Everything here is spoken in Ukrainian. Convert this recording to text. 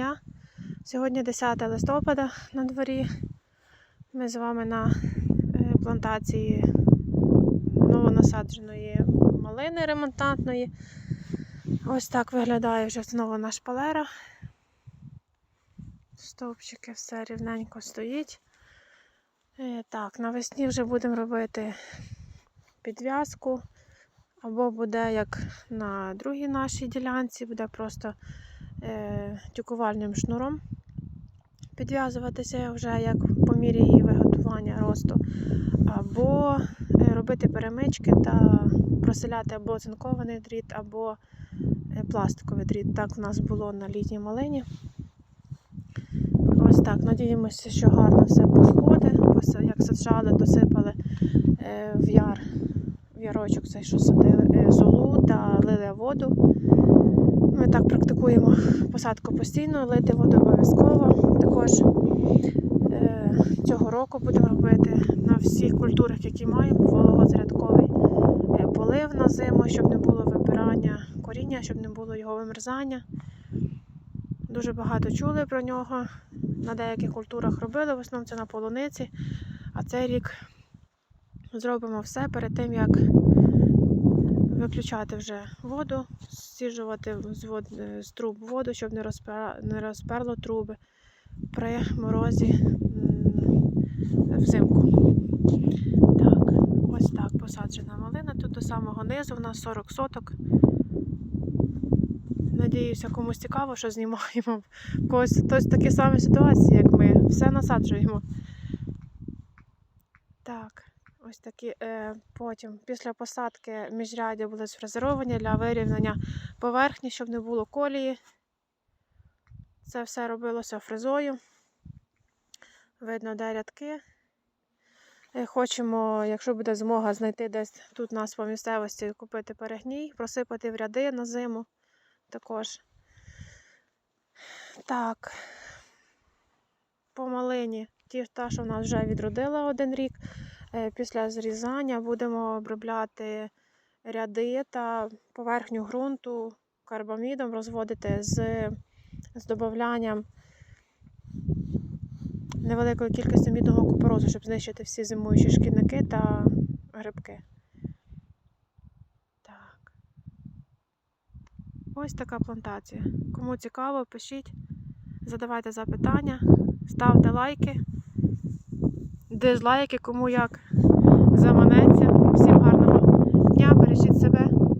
дня. Сьогодні 10 листопада на дворі. Ми з вами на е, плантації новонасадженої малини ремонтантної. Ось так виглядає вже знову шпалера. Стовпчики все рівненько стоїть. Е, Так, навесні вже будемо робити підв'язку. Або буде як на другій нашій ділянці, буде просто тюкувальним шнуром підв'язуватися вже як по мірі її виготування росту, або е, робити перемички та проселяти або цинкований дріт, або е, пластиковий дріт. Так в нас було на літній малині. Ось так. Надіємося, що гарно все посходить. Як саджали, досипали е, в яр, в ярочок цей, що садили е, золу та лили воду. Ми так практикуємо посадку постійно, лити воду обов'язково. Також е, цього року будемо робити на всіх культурах, які маємо, вологозрядковий е, полив на зиму, щоб не було вибирання коріння, щоб не було його вимерзання. Дуже багато чули про нього. На деяких культурах робили, в основному це на полуниці. А цей рік зробимо все перед тим, як виключати вже воду, стіжувати з, вод, е, з труб воду, щоб не, розпер, не розперло труби при морозі взимку. Так, ось так посаджена малина. Тут до самого низу у нас 40 соток. Надіюся, комусь цікаво, що знімаємо. Когось хтось в такій самій ситуації, як ми. Все насаджуємо. Так, ось такі. Е, потім, після посадки міжрядя були сфрезеровані для вирівняння поверхні, щоб не було колії. Це все робилося фрезою. Видно, де рядки. Е, Хочемо, якщо буде змога, знайти десь тут у нас по місцевості купити перегній, просипати в ряди на зиму також. Так, по малині, ті, та, що в нас вже відродила один рік. Е, Після зрізання будемо обробляти ряди та поверхню ґрунту карбамідом розводити з, з додаванням невеликої кількості мідного купорозу, щоб знищити всі зимуючі шкідники та грибки. Так. Ось така плантація. Кому цікаво, пишіть, задавайте запитання, ставте лайки, дизлайки, кому як заманеться. Всім гарного дня, бережіть себе.